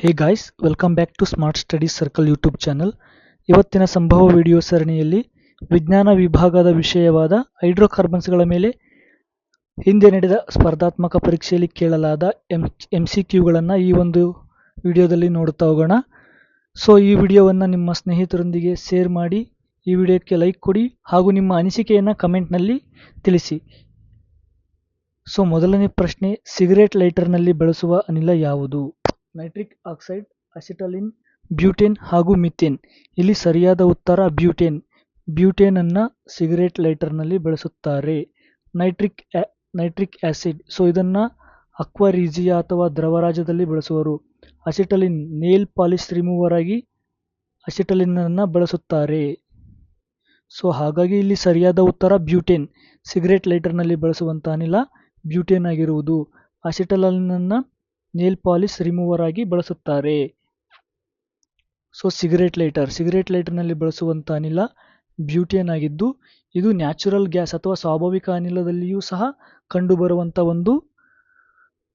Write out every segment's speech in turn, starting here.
Hey guys welcome back to smart studies circle YouTube channel ಇವತ್ತಿನ ಸಂಭವ video ಸರಣಿಯಲ್ಲಿ ವಿಜ್ಞಾನ ವಿಭಾಗದ ವಿಷಯವಾದ ಹೈಡ್ರೋಕಾರ್ಬನ್ಸ್ಗಳ ಮೇಲೆ ಹಿಂದೆ ನಡೆದ ಸ್ಪರ್ಧಾತ್ಮಕ ಪರೀಕ್ಷೆಯಲ್ಲಿ ಕೇಳಲಾದ ಎಂ ಎಂ ಸಿ ಕ್ಯೂಗಳನ್ನು ಈ ಒಂದು ವಿಡಿಯೋದಲ್ಲಿ ನೋಡುತ್ತಾ ಹೋಗೋಣ. ಸೊ ಈ ವಿಡಿಯೋವನ್ನು ನಿಮ್ಮ ಸ್ನೇಹಿತರೊಂದಿಗೆ ಶೇರ್ ಮಾಡಿ, ಈ ವಿಡಿಯೋಕ್ಕೆ ಲೈಕ್ ಕೊಡಿ ಹಾಗೂ ನಿಮ್ಮ ಅನಿಸಿಕೆಯನ್ನು ಕಮೆಂಟ್ನಲ್ಲಿ ತಿಳಿಸಿ. ಸೊ ಮೊದಲನೇ ಪ್ರಶ್ನೆ ಸಿಗರೇಟ್ ಲೈಟರ್ನಲ್ಲಿ ಬಳಸುವ ಅನಿಲ ಯಾವುದು? ನೈಟ್ರಿಕ್ ಆಕ್ಸೈಡ್, ಅಸಿಟಲಿನ್, ಬ್ಯೂಟೇನ್ ಹಾಗೂ ಮಿಥೇನ್. ಇಲ್ಲಿ ಸರಿಯಾದ ಉತ್ತರ ಬ್ಯೂಟೇನ್. ಬ್ಯೂಟೇನನ್ನು ಸಿಗರೇಟ್ ಲೈಟರ್ನಲ್ಲಿ ಬಳಸುತ್ತಾರೆ. ನೈಟ್ರಿಕ್ ನೈಟ್ರಿಕ್ ಆ್ಯಸಿಡ್ ಸೊ, ಇದನ್ನ ಅಕ್ವರೀಜಿಯಾ ಅಥವಾ ದ್ರವರಾಜದಲ್ಲಿ ಬಳಸುವರು. ಅಸಿಟಲಿನ್, ನೇಲ್ ಪಾಲಿಶ್ ರಿಮೂವರ್ ಆಗಿ ಅಸಿಟಲಿನನ್ನು ಬಳಸುತ್ತಾರೆ. ಸೊ, ಹಾಗಾಗಿ ಇಲ್ಲಿ ಸರಿಯಾದ ಉತ್ತರ ಬ್ಯೂಟೇನ್. ಸಿಗರೇಟ್ ಲೈಟರ್ನಲ್ಲಿ ಬಳಸುವಂಥ ಅನಿಲ ಬ್ಯೂಟೇನ್ ಆಗಿರುವುದು. ಅಸಿಟಲಿನನ್ನು ನೇಲ್ ಪಾಲಿಶ್ ರಿಮೂವರ್ ಆಗಿ ಬಳಸುತ್ತಾರೆ. ಸೊ ಸಿಗರೇಟ್ ಲೈಟರ್ ಸಿಗರೇಟ್ ಲೈಟರ್ನಲ್ಲಿ ಬಳಸುವಂತ ಅನಿಲ ಬ್ಯೂಟಿಯನ್ ಆಗಿದ್ದು, ಇದು ನ್ಯಾಚುರಲ್ ಗ್ಯಾಸ್ ಅಥವಾ ಸ್ವಾಭಾವಿಕ ಅನಿಲದಲ್ಲಿಯೂ ಸಹ ಕಂಡುಬರುವಂಥ ಒಂದು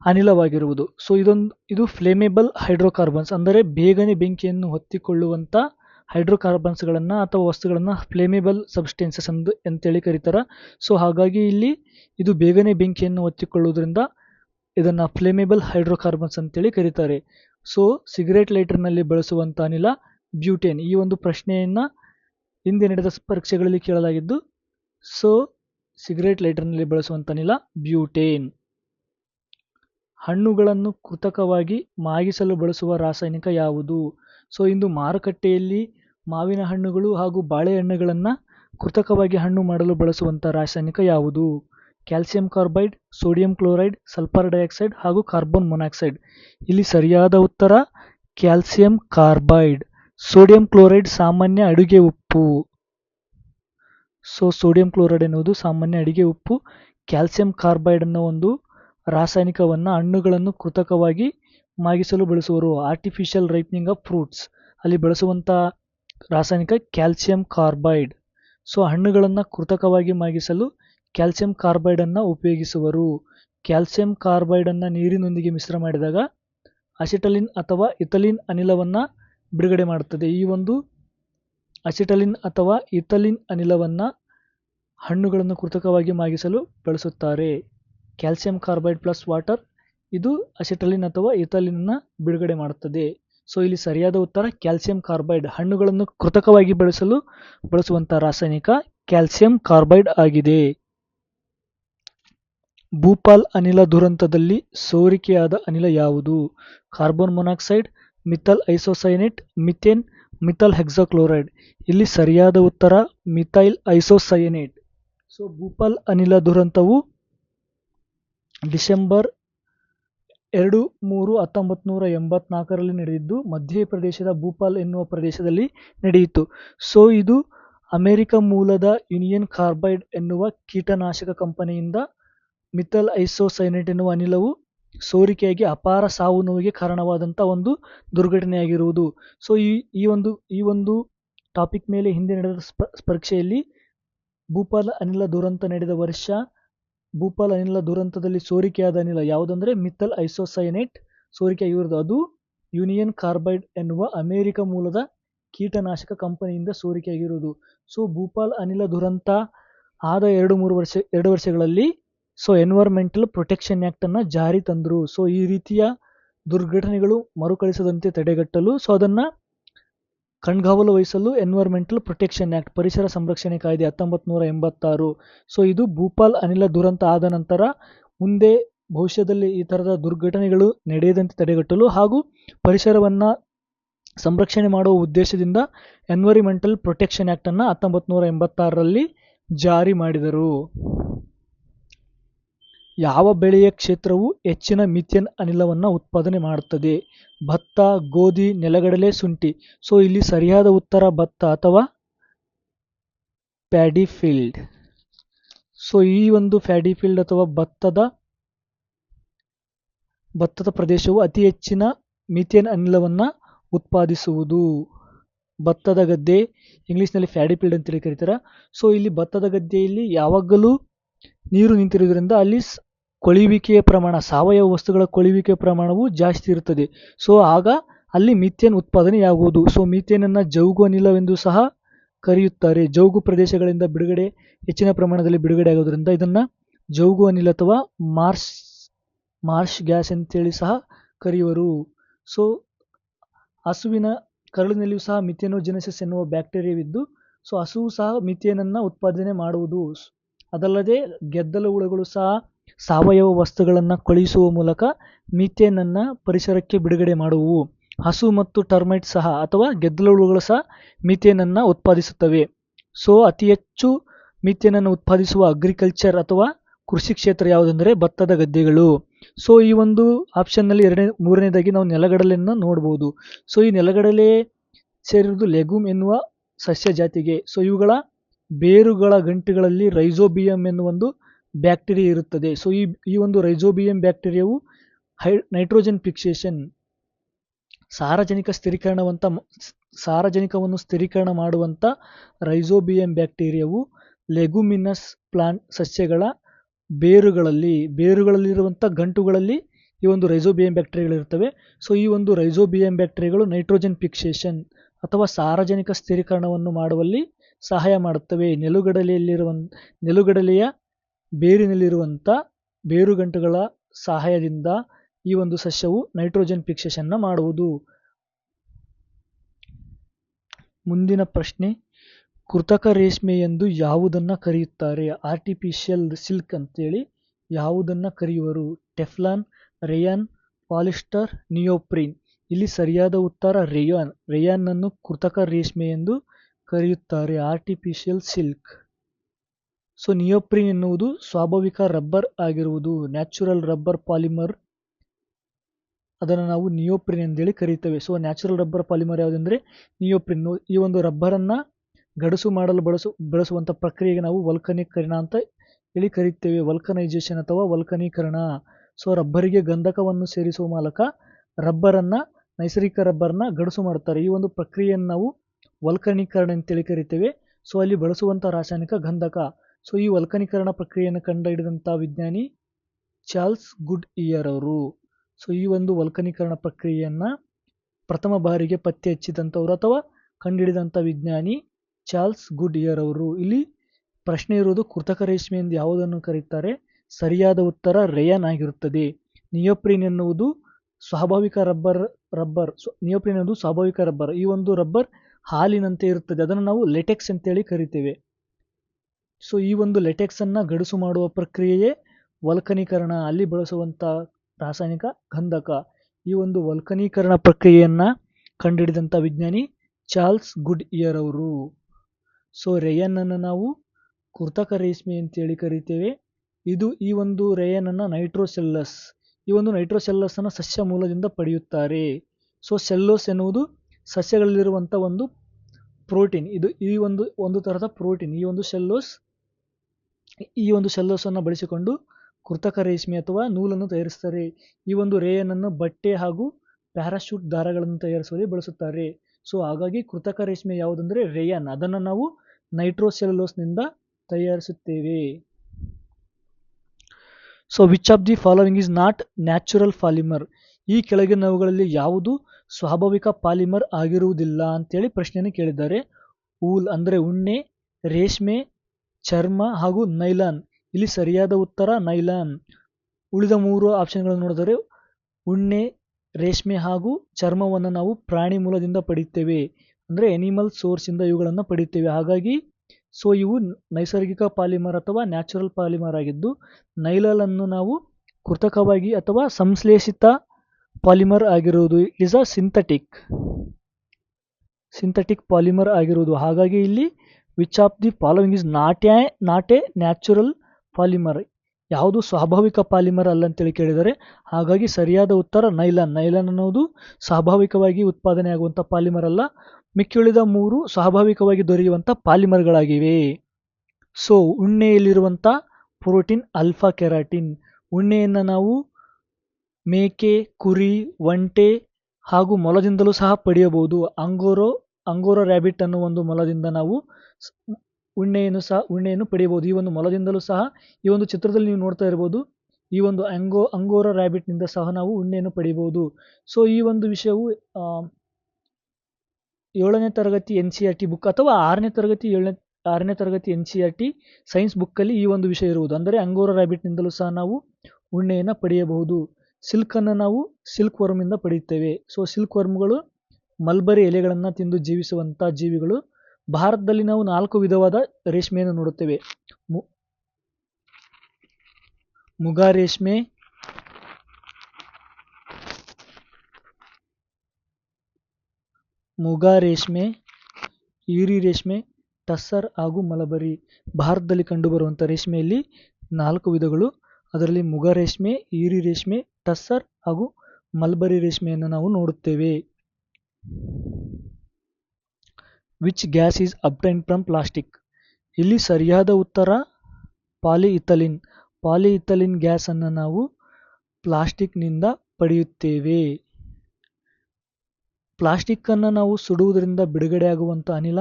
ಅನಿಲವಾಗಿರುವುದು. ಸೊ ಇದೊಂದು, ಇದು ಫ್ಲೇಮೇಬಲ್ ಹೈಡ್ರೋಕಾರ್ಬನ್ಸ್ ಅಂದರೆ ಬೇಗನೆ ಬೆಂಕಿಯನ್ನು ಹೊತ್ತಿಕೊಳ್ಳುವಂತ ಹೈಡ್ರೋಕಾರ್ಬನ್ಸ್ಗಳನ್ನು ಅಥವಾ ವಸ್ತುಗಳನ್ನು ಫ್ಲೇಮೇಬಲ್ ಸಬ್ಸ್ಟೆನ್ಸಸ್ ಎಂದು ಅಂತೇಳಿ ಕರೀತಾರೆ. ಸೊ ಹಾಗಾಗಿ ಇಲ್ಲಿ ಇದು ಬೇಗನೆ ಬೆಂಕಿಯನ್ನು ಹೊತ್ತಿಕೊಳ್ಳುವುದರಿಂದ ಇದನ್ನ ಫ್ಲೇಮೇಬಲ್ ಹೈಡ್ರೋಕಾರ್ಬನ್ಸ್ ಅಂತೇಳಿ ಕರೀತಾರೆ. ಸೊ ಸಿಗರೇಟ್ ಲೈಟರ್ನಲ್ಲಿ ಬಳಸುವಂತ ಅನಿಲ ಬ್ಯೂಟೇನ್. ಈ ಒಂದು ಪ್ರಶ್ನೆಯನ್ನ ಹಿಂದೆ ನಡೆದ ಪರೀಕ್ಷೆಗಳಲ್ಲಿ ಕೇಳಲಾಗಿದ್ದು ಸೊ ಸಿಗರೇಟ್ ಲೈಟರ್ನಲ್ಲಿ ಬಳಸುವಂತ ಅನಿಲ ಬ್ಯೂಟೇನ್. ಹಣ್ಣುಗಳನ್ನು ಕೃತಕವಾಗಿ ಮಾಗಿಸಲು ಬಳಸುವ ರಾಸಾಯನಿಕ ಯಾವುದು? ಸೊ ಇಂದು ಮಾರುಕಟ್ಟೆಯಲ್ಲಿ ಮಾವಿನ ಹಣ್ಣುಗಳು ಹಾಗೂ ಬಾಳೆಹಣ್ಣುಗಳನ್ನು ಕೃತಕವಾಗಿ ಹಣ್ಣು ಮಾಡಲು ಬಳಸುವಂತ ರಾಸಾಯನಿಕ ಯಾವುದು? Calcium carbide, sodium chloride, sulphur dioxide ಹಾಗೂ ಕಾರ್ಬನ್ ಮೊನಾಕ್ಸೈಡ್. ಇಲ್ಲಿ ಸರಿಯಾದ ಉತ್ತರ, ಕ್ಯಾಲ್ಸಿಯಂ ಕಾರ್ಬೈಡ್. ಸೋಡಿಯಂ ಕ್ಲೋರೈಡ್ ಸಾಮಾನ್ಯ ಅಡುಗೆ ಉಪ್ಪು. ಸೊ, ಸೋಡಿಯಂ ಕ್ಲೋರೈಡ್ ಎನ್ನುವುದು ಸಾಮಾನ್ಯ ಅಡುಗೆ ಉಪ್ಪು. ಕ್ಯಾಲ್ಸಿಯಂ ಕಾರ್ಬೈಡ್ ಅನ್ನೋ ಒಂದು ರಾಸಾಯನಿಕವನ್ನು ಹಣ್ಣುಗಳನ್ನು ಕೃತಕವಾಗಿ ಮಾಗಿಸಲು ಬಳಸುವರು. ಆರ್ಟಿಫಿಷಿಯಲ್ ರೈಪ್ನಿಂಗ್ ಆಫ್ ಫ್ರೂಟ್ಸ್ ಅಲ್ಲಿ ಬಳಸುವಂಥ ರಾಸಾಯನಿಕ ಕ್ಯಾಲ್ಸಿಯಂ ಕಾರ್ಬೈಡ್. ಸೊ, ಹಣ್ಣುಗಳನ್ನು ಕೃತಕವಾಗಿ ಮಾಗಿಸಲು ಕ್ಯಾಲ್ಸಿಯಂ ಕಾರ್ಬೈಡ್ ಅನ್ನ ಉಪಯೋಗಿಸುವರು. ಕ್ಯಾಲ್ಸಿಯಂ ಕಾರ್ಬೈಡ್ ಅನ್ನ ನೀರಿನೊಂದಿಗೆ ಮಿಶ್ರ ಮಾಡಿದಾಗ ಅಸಿಟಲಿನ್ ಅಥವಾ ಇಥಲಿನ್ ಅನಿಲವನ್ನ ಬಿಡುಗಡೆ ಮಾಡುತ್ತದೆ. ಈ ಒಂದು ಅಸಿಟಲಿನ್ ಅಥವಾ ಇಥಲಿನ್ ಅನಿಲವನ್ನ ಹಣ್ಣುಗಳನ್ನು ಕೃತಕವಾಗಿ ಮಾಗಿಸಲು ಬಳಸುತ್ತಾರೆ. ಕ್ಯಾಲ್ಸಿಯಂ ಕಾರ್ಬೈಡ್ ಪ್ಲಸ್ ವಾಟರ್, ಇದು ಅಸಿಟಲಿನ್ ಅಥವಾ ಇಥಲಿನ್ ಬಿಡುಗಡೆ ಮಾಡುತ್ತದೆ. ಸೊ, ಇಲ್ಲಿ ಸರಿಯಾದ ಉತ್ತರ ಕ್ಯಾಲ್ಸಿಯಂ ಕಾರ್ಬೈಡ್ ಹಣ್ಣುಗಳನ್ನು ಕೃತಕವಾಗಿ ಬಳಸಲು ಬಳಸುವಂಥ ರಾಸಾಯನಿಕ ಕ್ಯಾಲ್ಸಿಯಂ ಕಾರ್ಬೈಡ್ ಆಗಿದೆ. ಭೂಪಾಲ್ ಅನಿಲ ದುರಂತದಲ್ಲಿ ಸೋರಿಕೆಯಾದ ಅನಿಲ ಯಾವುದು? Carbon monoxide, methyl isocyanate, methane, methyl hexachloride. ಇಲ್ಲಿ ಸರಿಯಾದ ಉತ್ತರ, ಮಿಥೈಲ್ ಐಸೋಸೈನೇಟ್. ಸೊ ಭೂಪಾಲ್ ಅನಿಲ ದುರಂತವು ಡಿಸೆಂಬರ್ ಎರಡು ಮೂರು ಹತ್ತೊಂಬತ್ತು ನೂರ ಎಂಬತ್ನಾಲ್ಕರಲ್ಲಿ ನಡೆದಿದ್ದು ಮಧ್ಯಪ್ರದೇಶದ ಭೂಪಾಲ್ ಎನ್ನುವ ಪ್ರದೇಶದಲ್ಲಿ ನಡೆಯಿತು. ಸೊ ಇದು ಅಮೆರಿಕ ಮೂಲದ ಯೂನಿಯನ್ ಕಾರ್ಬೈಡ್ ಎನ್ನುವ ಕೀಟನಾಶಕ ಕಂಪನಿಯಿಂದ ಮಿಥಲ್ ಐಸೋಸೈನೇಟ್ ಎನ್ನುವ ಅನಿಲವು ಸೋರಿಕೆಯಾಗಿ ಅಪಾರ ಸಾವು ನೋವಿಗೆ ಕಾರಣವಾದಂಥ ಒಂದು ದುರ್ಘಟನೆಯಾಗಿರುವುದು. ಸೊ ಈ ಈ ಒಂದು ಈ ಒಂದು ಟಾಪಿಕ್ ಮೇಲೆ ಹಿಂದೆ ನಡೆದ ಸ್ಪ- ಪರೀಕ್ಷೆಯಲ್ಲಿ ಭೂಪಾಲ ಅನಿಲ ದುರಂತ ನಡೆದ ವರ್ಷ, ಭೂಪಾಲ್ ಅನಿಲ ದುರಂತದಲ್ಲಿ ಸೋರಿಕೆಯಾದ ಅನಿಲ ಯಾವುದಂದರೆ ಮಿಥಲ್ ಐಸೋಸೈನೇಟ್ ಸೋರಿಕೆಯಾಗಿರುವುದು. ಅದು ಯೂನಿಯನ್ ಕಾರ್ಬೈಡ್ ಎನ್ನುವ ಅಮೆರಿಕ ಮೂಲದ ಕೀಟನಾಶಕ ಕಂಪನಿಯಿಂದ ಸೋರಿಕೆಯಾಗಿರುವುದು. ಸೊ ಭೂಪಾಲ್ ಅನಿಲ ದುರಂತ ಆದ ಎರಡು ಮೂರು ವರ್ಷ, ಎರಡು ವರ್ಷಗಳಲ್ಲಿ ಸೊ ಎನ್ವೈರ್ಮೆಂಟಲ್ ಪ್ರೊಟೆಕ್ಷನ್ ಆಕ್ಟ್ ಅನ್ನ ಜಾರಿ ತಂದರು. ಸೊ ಈ ರೀತಿಯ ದುರ್ಘಟನೆಗಳು ಮರುಕಳಿಸದಂತೆ ತಡೆಗಟ್ಟಲು ಸೊ ಅದನ್ನ ಕಣ್ಗಾವಲು ವಹಿಸಲು ಎನ್ವೈರ್ಮೆಂಟಲ್ ಪ್ರೊಟೆಕ್ಷನ್ ಆಕ್ಟ್ ಪರಿಸರ ಸಂರಕ್ಷಣೆ ಕಾಯ್ದೆ ಹತ್ತೊಂಬತ್ತು ನೂರ ಎಂಬತ್ತಾರು. ಸೊ ಇದು ಭೂಪಾಲ್ ಅನಿಲ ದುರಂತ ಆದ ನಂತರ ಮುಂದೆ ಭವಿಷ್ಯದಲ್ಲಿ ಈ ಥರದ ದುರ್ಘಟನೆಗಳು ನಡೆಯದಂತೆ ತಡೆಗಟ್ಟಲು ಹಾಗೂ ಪರಿಸರವನ್ನ ಸಂರಕ್ಷಣೆ ಮಾಡುವ ಉದ್ದೇಶದಿಂದ ಎನ್ವೈರಿಮೆಂಟಲ್ ಪ್ರೊಟೆಕ್ಷನ್ ಆಕ್ಟ್ ಅನ್ನ ಹತ್ತೊಂಬತ್ತು ನೂರ ಎಂಬತ್ತಾರರಲ್ಲಿ ಜಾರಿ ಮಾಡಿದರು. ಯಾವ ಬೆಳೆಯ ಕ್ಷೇತ್ರವು ಹೆಚ್ಚಿನ ಮಿಥೇನ್ ಅನಿಲವನ್ನು ಉತ್ಪಾದನೆ ಮಾಡುತ್ತದೆ ಭತ್ತ, ಗೋಧಿ, ನೆಲಗಡಲೆ, ಶುಂಠಿ. ಸೊ ಇಲ್ಲಿ ಸರಿಯಾದ ಉತ್ತರ ಭತ್ತ ಅಥವಾ ಪ್ಯಾಡಿ ಫೀಲ್ಡ್ ಸೊ ಈ ಒಂದು ಪ್ಯಾಡಿ ಫೀಲ್ಡ್ ಅಥವಾ ಭತ್ತದ ಭತ್ತದ ಪ್ರದೇಶವು ಅತಿ ಹೆಚ್ಚಿನ ಮಿಥೇನ್ ಅನಿಲವನ್ನ ಉತ್ಪಾದಿಸುವುದು. ಭತ್ತದ ಗದ್ದೆ, ಇಂಗ್ಲೀಷ್ನಲ್ಲಿ ಫ್ಯಾಡಿ ಫೀಲ್ಡ್ ಅಂತೇಳಿ ಕರೀತಾರೆ. ಸೊ ಇಲ್ಲಿ ಭತ್ತದ ಗದ್ದೆಯಲ್ಲಿ ಯಾವಾಗಲೂ ನೀರು ನಿಂತಿರುವುದರಿಂದ ಅಲ್ಲಿ ಕೊಳೆಯುವಿಕೆಯ ಪ್ರಮಾಣ, ಸಾವಯವ ವಸ್ತುಗಳ ಕೊಳೆಯುವಿಕೆ ಪ್ರಮಾಣವು ಜಾಸ್ತಿ ಇರುತ್ತದೆ. ಸೊ, ಆಗ ಅಲ್ಲಿ ಮೀಥೇನ್ ಉತ್ಪಾದನೆಯಾಗುವುದು. ಸೊ, ಮಿಥೇನನ್ನು ಜೌಗು ಅನಿಲವೆಂದು ಸಹ ಕರೆಯುತ್ತಾರೆ. ಜೌಗು ಪ್ರದೇಶಗಳಿಂದ ಬಿಡುಗಡೆ, ಹೆಚ್ಚಿನ ಪ್ರಮಾಣದಲ್ಲಿ ಬಿಡುಗಡೆ ಆಗೋದ್ರಿಂದ ಇದನ್ನು ಜೌಗು ಅನಿಲ ಅಥವಾ ಮಾರ್ಸ್, ಮಾರ್ಷ್ ಗ್ಯಾಸ್ ಅಂತೇಳಿ ಸಹ ಕರೆಯುವರು. ಸೊ, ಹಸುವಿನ ಕರಳಿನಲ್ಲಿಯೂ ಸಹ ಮಿಥೇನೋಜೆನೆಸಿಸ್ ಎನ್ನುವ ಬ್ಯಾಕ್ಟೀರಿಯಾವಿದ್ದು, ಸೊ, ಹಸುವು ಸಹ ಮಿಥೇನನ್ನು ಉತ್ಪಾದನೆ ಮಾಡುವುದು. ಅದಲ್ಲದೆ ಗೆದ್ದಲು ಹುಳುಗಳು ಸಹ ಸಾವಯವ ವಸ್ತುಗಳನ್ನು ಕಳುಹಿಸುವ ಮೂಲಕ ಮೀಥೇನನ್ನು ಪರಿಸರಕ್ಕೆ ಬಿಡುಗಡೆ ಮಾಡುವು. ಹಸು ಮತ್ತು ಟರ್ಮೈಟ್ ಸಹ ಅಥವಾ ಗೆದ್ದಲುಗಳು ಸಹ ಮೀಥೇನನ್ನು ಉತ್ಪಾದಿಸುತ್ತವೆ. ಸೊ, ಅತಿ ಹೆಚ್ಚು ಮೀಥೇನನ್ನು ಉತ್ಪಾದಿಸುವ ಅಗ್ರಿಕಲ್ಚರ್ ಅಥವಾ ಕೃಷಿ ಕ್ಷೇತ್ರ ಯಾವುದೆಂದರೆ ಭತ್ತದ ಗದ್ದೆಗಳು. ಸೊ, ಈ ಒಂದು ಆಪ್ಷನ್ನಲ್ಲಿ ಎರಡನೇ, ಮೂರನೇದಾಗಿ ನಾವು ನೆಲಗಡಲೆಯನ್ನು ನೋಡ್ಬೋದು. ಸೊ, ಈ ನೆಲಗಡಲೆ ಸೇರಿರುವುದು ಲೆಗುಮ್ ಎನ್ನುವ ಸಸ್ಯ ಜಾತಿಗೆ. ಸೊ, ಇವುಗಳ ಬೇರುಗಳ ಗಂಟುಗಳಲ್ಲಿ ರೈಜೋಬಿಯಂ ಎನ್ನುವ ಒಂದು ಬ್ಯಾಕ್ಟೀರಿಯಾ ಇರುತ್ತದೆ. ಸೊ ಈ ಈ ಒಂದು ರೈಜೋಬಿಯಂ ಬ್ಯಾಕ್ಟೀರಿಯಾವು ಹೈ ನೈಟ್ರೋಜನ್ ಫಿಕ್ಸೇಷನ್ ಸಾರಜನಿಕ ಸ್ಥಿರೀಕರಣವಂತ, ಸಾರಜನಿಕವನ್ನು ಸ್ಥಿರೀಕರಣ ಮಾಡುವಂಥ ರೈಜೋಬಿಯಂ ಬ್ಯಾಕ್ಟೀರಿಯಾವು ಲೆಗುಮಿನಸ್ ಪ್ಲಾಂಟ್ ಸಸ್ಯಗಳ ಬೇರುಗಳಲ್ಲಿ ಬೇರುಗಳಲ್ಲಿರುವಂಥ ಗಂಟುಗಳಲ್ಲಿ ಈ ಒಂದು ರೈಜೋಬಿಯಂ ಬ್ಯಾಕ್ಟೀರಿಯಾಗಳಿರ್ತವೆ ಸೊ ಈ ಒಂದು ರೈಜೋಬಿಯಂ ಬ್ಯಾಕ್ಟೀರಿಯಾಗಳು ನೈಟ್ರೋಜನ್ ಫಿಕ್ಸೇಷನ್ ಅಥವಾ ಸಾರಜನಿಕ ಸ್ಥಿರೀಕರಣವನ್ನು ಮಾಡುವಲ್ಲಿ ಸಹಾಯ ಮಾಡುತ್ತವೆ. ನೆಲುಗಡಲೆಯಲ್ಲಿರುವ, ನೆಲುಗಡಲೆಯ ಬೇರಿನಲ್ಲಿರುವಂಥ ಬೇರುಗಂಟುಗಳ ಸಹಾಯದಿಂದ ಈ ಒಂದು ಸಸ್ಯವು ನೈಟ್ರೋಜನ್ ಫಿಕ್ಸೇಷನ್ನ ಮಾಡುವುದು. ಮುಂದಿನ ಪ್ರಶ್ನೆ, ಕೃತಕ ರೇಷ್ಮೆ ಎಂದು ಯಾವುದನ್ನು ಕರೆಯುತ್ತಾರೆ? ಆರ್ಟಿಫಿಷಿಯಲ್ ಸಿಲ್ಕ್ ಅಂತೇಳಿ ಯಾವುದನ್ನು ಕರೆಯುವರು? Teflon, rayon, polyester, neoprene. ಇಲ್ಲಿ ಸರಿಯಾದ ಉತ್ತರ ರೇಯಾನ್. ಅನ್ನು ಕೃತಕ ರೇಷ್ಮೆ ಎಂದು ಕರೆಯುತ್ತಾರೆ ಆರ್ಟಿಫಿಷಿಯಲ್ ಸಿಲ್ಕ್. ಸೊ ನಿಯೋಪ್ರಿನ್ ಎನ್ನುವುದು ಸ್ವಾಭಾವಿಕ ರಬ್ಬರ್ ಆಗಿರುವುದು ನ್ಯಾಚುರಲ್ ರಬ್ಬರ್ ಪಾಲಿಮರ್ ಅದನ್ನು ನಾವು ನಿಯೋಪ್ರಿನ್ ಅಂತೇಳಿ ಕರೀತೇವೆ. ಸೊ ನ್ಯಾಚುರಲ್ ರಬ್ಬರ್ ಪಾಲಿಮರ್ ಯಾವುದೆಂದರೆ ನಿಯೋಪ್ರಿನ್ ಈ ಒಂದು ರಬ್ಬರನ್ನು ಗಡಸು ಮಾಡಲು ಬಳಸು ಬಳಸುವಂಥ ಪ್ರಕ್ರಿಯೆಗೆ ನಾವು ವಲ್ಕನೀಕರಣ ಅಂತ ಹೇಳಿ ಕರೀತೇವೆ. ವಲ್ಕನೈಸೇಷನ್ ಅಥವಾ ವಲ್ಕನೀಕರಣ ಸೊ ರಬ್ಬರಿಗೆ ಗಂಧಕವನ್ನು ಸೇರಿಸುವ ಮೂಲಕ ರಬ್ಬರನ್ನು ನೈಸರ್ಗಿಕ ರಬ್ಬರ್ನ ಗಡಸು ಮಾಡುತ್ತಾರೆ ಈ ಒಂದು ಪ್ರಕ್ರಿಯೆಯನ್ನು ನಾವು ವಲ್ಕನೀಕರಣ ಅಂತೇಳಿ ಕರಿತೇವೆ. ಸೊ ಅಲ್ಲಿ ಬಳಸುವಂಥ ರಾಸಾಯನಿಕ ಗಂಧಕ. ಸೊ ಈ ವಲ್ಕನೀಕರಣ ಪ್ರಕ್ರಿಯೆಯನ್ನು ಕಂಡುಹಿಡಿದಂಥ ವಿಜ್ಞಾನಿ ಚಾರ್ಲ್ಸ್ ಗುಡ್ ಇಯರ್ ಅವರು. ಸೊ ಈ ಒಂದು ವಲ್ಕನೀಕರಣ ಪ್ರಕ್ರಿಯೆಯನ್ನು ಪ್ರಥಮ ಬಾರಿಗೆ ಪತ್ತೆ ಹಚ್ಚಿದಂಥವ್ರು ಅಥವಾ ಕಂಡುಹಿಡಿದಂಥ ವಿಜ್ಞಾನಿ ಚಾರ್ಲ್ಸ್ ಗುಡ್ ಇಯರ್ ಅವರು. ಇಲ್ಲಿ ಪ್ರಶ್ನೆ ಇರುವುದು ಕೃತಕ ರೇಷ್ಮೆ ಎಂದು ಯಾವುದನ್ನು ಕರೆಯುತ್ತಾರೆ ಸರಿಯಾದ ಉತ್ತರ ರೇಯನ್ ಆಗಿರುತ್ತದೆ. ನಿಯೋಪ್ರಿನ್ ಎನ್ನುವುದು ಸ್ವಾಭಾವಿಕ ರಬ್ಬರ್ ರಬ್ಬರ್ ನಿಯೋಪ್ರಿನ್ ಎನ್ನುವುದು ಸ್ವಾಭಾವಿಕ ರಬ್ಬರ್. ಈ ಒಂದು ರಬ್ಬರ್ ಹಾಲಿನಂತೆ ಇರುತ್ತದೆ. ಅದನ್ನು ನಾವು ಲೆಟೆಕ್ಸ್ ಅಂತೇಳಿ ಕರಿತೇವೆ. ಸೊ ಈ ಒಂದು ಲೆಟೆಕ್ಸನ್ನು ಗಡಸು ಮಾಡುವ ಪ್ರಕ್ರಿಯೆಯೇ ವಲ್ಕನೀಕರಣ. ಅಲ್ಲಿ ಬಳಸುವಂಥ ರಾಸಾಯನಿಕ ಗಂಧಕ. ಈ ಒಂದು ವಲ್ಕನೀಕರಣ ಪ್ರಕ್ರಿಯೆಯನ್ನು ಕಂಡುಹಿಡಿದಂಥ ವಿಜ್ಞಾನಿ ಚಾರ್ಲ್ಸ್ ಗುಡ್ ಇಯರ್ ಅವರು. ಸೊ ರೇಯನನ್ನು ನಾವು ಕೃತಕ ರೇಷ್ಮೆ ಅಂತೇಳಿ ಕರಿತೇವೆ. ಇದು ಈ ಒಂದು ರೇಯನನ್ನು ನೈಟ್ರೋಸೆಲ್ಲಸ್. ಈ ಒಂದು ನೈಟ್ರೋಸೆಲ್ಲಸನ್ನು ಸಸ್ಯ ಮೂಲದಿಂದ ಪಡೆಯುತ್ತಾರೆ. ಸೊ ಸೆಲ್ಲೋಸ್ ಎನ್ನುವುದು ಸಸ್ಯಗಳಲ್ಲಿರುವಂಥ ಒಂದು ಪ್ರೋಟೀನ್. ಇದು ಈ ಒಂದು ಒಂದು ಥರದ ಪ್ರೋಟೀನ್. ಈ ಒಂದು ಸೆಲ್ಲೋಸ್ ಈ ಒಂದು ಸೆಲ್ಲೋಸನ್ನು ಬಳಸಿಕೊಂಡು ಕೃತಕ ರೇಷ್ಮೆ ಅಥವಾ ನೂಲನ್ನು ತಯಾರಿಸ್ತಾರೆ ಈ ಒಂದು ರೇಯನನ್ನು ಬಟ್ಟೆ ಹಾಗೂ ಪ್ಯಾರಾಶೂಟ್ ದಾರಗಳನ್ನು ತಯಾರಿಸುವಲ್ಲಿ ಬಳಸುತ್ತಾರೆ. ಸೊ ಹಾಗಾಗಿ ಕೃತಕ ರೇಷ್ಮೆ ಯಾವುದಂದರೆ ರೇಯನ್. ಅದನ್ನು ನಾವು ನೈಟ್ರೋಸೆಲ್ಲೋಸ್ನಿಂದ ತಯಾರಿಸುತ್ತೇವೆ. So which of the following is not natural polymer ಈ ಕೆಳಗಿನವುಗಳಲ್ಲಿ ಯಾವುದು ಸ್ವಾಭಾವಿಕ ಪಾಲಿಮರ್ ಆಗಿರುವುದಿಲ್ಲ ಅಂತೇಳಿ ಪ್ರಶ್ನೆಯನ್ನು ಕೇಳಿದ್ದಾರೆ. ಊಲ್ ಅಂದರೆ ಉಣ್ಣೆ, ರೇಷ್ಮೆ ಚರ್ಮ ಹಾಗೂ ನೈಲಾನ್. ಇಲ್ಲಿ ಸರಿಯಾದ ಉತ್ತರ ನೈಲಾನ್. ಉಳಿದ ಮೂರು ಆಪ್ಷನ್ಗಳನ್ನು ನೋಡಿದರೆ ಉಣ್ಣೆ, ರೇಷ್ಮೆ ಹಾಗೂ ಚರ್ಮವನ್ನು ನಾವು ಪ್ರಾಣಿ ಮೂಲದಿಂದ ಪಡೆಯುತ್ತೇವೆ. ಅಂದರೆ ಎನಿಮಲ್ ಸೋರ್ಸಿಂದ ಇವುಗಳನ್ನು ಪಡೆಯುತ್ತೇವೆ. ಹಾಗಾಗಿ ಸೊ, ಇವು ನೈಸರ್ಗಿಕ ಪಾಲಿಮರ್ ಅಥವಾ ನ್ಯಾಚುರಲ್ ಪಾಲಿಮರ್ ಆಗಿದ್ದು ನೈಲಲನ್ನು ನಾವು ಕೃತಕವಾಗಿ ಅಥವಾ ಸಂಶ್ಲೇಷಿತ ಪಾಲಿಮರ್ ಆಗಿರುವುದು is a synthetic synthetic polymer ಆಗಿರುವುದು. ಹಾಗಾಗಿ ಇಲ್ಲಿ which of the following is not a not a natural polymer ಯಾವುದು ಸ್ವಾಭಾವಿಕ ಪಾಲಿಮರ್ ಅಲ್ಲ ಅಂತೇಳಿ ಕೇಳಿದರೆ, ಹಾಗಾಗಿ ಸರಿಯಾದ ಉತ್ತರ ನೈಲಾನ್ ನೈಲನ್ ಅನ್ನೋದು ಸ್ವಾಭಾವಿಕವಾಗಿ ಉತ್ಪಾದನೆ ಆಗುವಂಥ ಪಾಲಿಮರ್ ಅಲ್ಲ. ಮಿಕ್ಕಿಳಿದ ಮೂರು ಸ್ವಾಭಾವಿಕವಾಗಿ ದೊರೆಯುವಂಥ ಪಾಲಿಮರ್ಗಳಾಗಿವೆ ಸೊ ಉಣ್ಣೆಯಲ್ಲಿರುವಂಥ ಪ್ರೋಟೀನ್ ಅಲ್ಫಾ ಕೆರಾಟಿನ್ ಉಣ್ಣೆಯನ್ನು ನಾವು ಮೇಕೆ, ಕುರಿ, ಒಂಟೆ ಹಾಗೂ ಮೊಲದಿಂದಲೂ ಸಹ ಪಡೆಯಬಹುದು. ಅಂಗೋರೋ ಅಂಗೋರೋ ರ್ಯಾಬಿಟ್ ಅನ್ನೋ ಒಂದು ಮೊಲದಿಂದ ನಾವು ಉಣ್ಣೆಯನ್ನು ಸಹ, ಉಣ್ಣೆಯನ್ನು ಪಡೆಯಬಹುದು. ಈ ಒಂದು ಮೊಲದಿಂದಲೂ ಸಹ, ಈ ಒಂದು ಚಿತ್ರದಲ್ಲಿ ನೀವು ನೋಡ್ತಾ ಇರ್ಬೋದು, ಈ ಒಂದು ಅಂಗೋ, ಅಂಗೋರ ರ್ಯಾಬಿಟ್ನಿಂದ ಸಹ ನಾವು ಉಣ್ಣೆಯನ್ನು ಪಡೆಯಬಹುದು. ಸೊ ಈ ಒಂದು ವಿಷಯವು ಏಳನೇ ತರಗತಿ N C R T book ಅಥವಾ ಆರನೇ ತರಗತಿ, ಏಳನೇ, ಆರನೇ ತರಗತಿ N C R T science ಬುಕ್ಕಲ್ಲಿ ಈ ಒಂದು ವಿಷಯ ಇರುವುದು. ಅಂದರೆ ಅಂಗೋರ ರ್ಯಾಬಿಟ್ನಿಂದಲೂ ಸಹ ನಾವು ಉಣ್ಣೆಯನ್ನು ಪಡೆಯಬಹುದು. ಸಿಲ್ಕನ್ನು ನಾವು ಸಿಲ್ಕ್ ವರ್ಮಿಂದ ಪಡೆಯುತ್ತೇವೆ. ಸೊ ಸಿಲ್ಕ್ ವರ್ಮ್ಗಳು ಮಲ್ಬರಿ ಎಲೆಗಳನ್ನು ತಿಂದು ಜೀವಿಸುವಂಥ ಜೀವಿಗಳು. ಭಾರತದಲ್ಲಿ ನಾವು ನಾಲ್ಕು ವಿಧವಾದ ರೇಷ್ಮೆಯನ್ನು ನೋಡುತ್ತೇವೆ. ಮುಗಾ ರೇಷ್ಮೆ ಮುಗಾ ರೇಷ್ಮೆ, ಈರಿ ರೇಷ್ಮೆ, ಟಸ್ಸರ್ ಹಾಗೂ ಮಲಬರಿ. ಭಾರತದಲ್ಲಿ ಕಂಡುಬರುವಂಥ ರೇಷ್ಮೆಯಲ್ಲಿ ನಾಲ್ಕು ವಿಧಗಳು. ಅದರಲ್ಲಿ ಮುಗ ರೇಷ್ಮೆ, ಈರಿ ರೇಷ್ಮೆ, ಟಸ್ಸರ್ ಹಾಗೂ ಮಲ್ಬರಿ ರೇಷ್ಮೆಯನ್ನು ನಾವು ನೋಡುತ್ತೇವೆ. Which gas is obtain from plastic ಇಲ್ಲಿ ಸರಿಯಾದ ಉತ್ತರ ಪಾಲಿಇಥಲಿನ್. ಪಾಲಿಇಥಲಿನ್ ಗ್ಯಾಸನ್ನು ನಾವು ಪ್ಲಾಸ್ಟಿಕ್ನಿಂದ ಪಡೆಯುತ್ತೇವೆ. ಪ್ಲಾಸ್ಟಿಕ್ಕನ್ನು ನಾವು ಸುಡುವುದರಿಂದ ಬಿಡುಗಡೆಯಾಗುವಂಥ ಅನಿಲ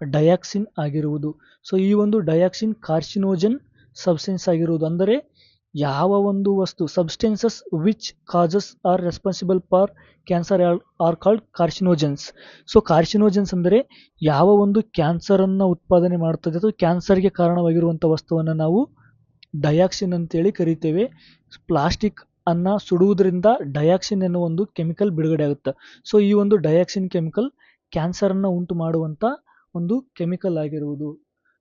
ಡಯಾಕ್ಸಿನ್ ಆಗಿರುವುದು. ಸೊ ಈ ಒಂದು ಡಯಾಕ್ಸಿನ್ ಕಾರ್ಸಿನೋಜನ್ ಸಬ್ಸ್ಟೆನ್ಸ್ ಆಗಿರುವುದು. ಅಂದರೆ ಯಾವ ಒಂದು ವಸ್ತು substances which causes are responsible for cancer are called carcinogens so carcinogens ಅಂದರೆ ಯಾವ ಒಂದು ಕ್ಯಾನ್ಸರನ್ನು ಉತ್ಪಾದನೆ ಮಾಡ್ತದೆ ಅಥವಾ ಕ್ಯಾನ್ಸರ್ಗೆ ಕಾರಣವಾಗಿರುವಂಥ ವಸ್ತುವನ್ನು ನಾವು ಡಯಾಕ್ಸಿನ್ ಅಂತೇಳಿ ಕರಿತೇವೆ. ಪ್ಲಾಸ್ಟಿಕ್ ಅನ್ನ ಸುಡುವುದರಿಂದ ಡಯಾಕ್ಸಿನ್ ಎನ್ನುವ ಒಂದು ಕೆಮಿಕಲ್ ಬಿಡುಗಡೆ ಆಗುತ್ತೆ. ಸೊ ಈ ಒಂದು ಡಯಾಕ್ಸಿನ್ ಕೆಮಿಕಲ್ ಕ್ಯಾನ್ಸರನ್ನು ಉಂಟು ಮಾಡುವಂಥ ಒಂದು ಕೆಮಿಕಲ್ ಆಗಿರುವುದು.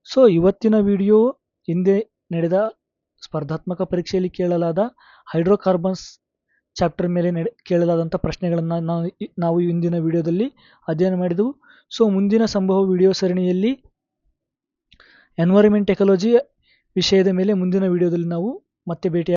ಸೊ ಇವತ್ತಿನ ವಿಡಿಯೋ ಹಿಂದೆ ನಡೆದ ಸ್ಪರ್ಧಾತ್ಮಕ ಪರೀಕ್ಷೆಯಲ್ಲಿ ಕೇಳಲಾದ ಹೈಡ್ರೋಕಾರ್ಬನ್ಸ್ ಚಾಪ್ಟರ್ ಮೇಲೆ ನಡೆ ಕೇಳಲಾದಂಥ ಪ್ರಶ್ನೆಗಳನ್ನು ನಾವು ನಾವು ಇಂದಿನ ವಿಡಿಯೋದಲ್ಲಿ ಅಧ್ಯಯನ ಮಾಡಿದೆವು. ಸೊ, ಮುಂದಿನ ಸಂಭವ ವಿಡಿಯೋ ಸರಣಿಯಲ್ಲಿ ಎನ್ವೈರನ್ಮೆಂಟ್ ಟೆಕ್ನಾಲಜಿ ವಿಷಯದ ಮೇಲೆ ಮುಂದಿನ ವಿಡಿಯೋದಲ್ಲಿ ನಾವು ಮತ್ತೆ ಭೇಟಿ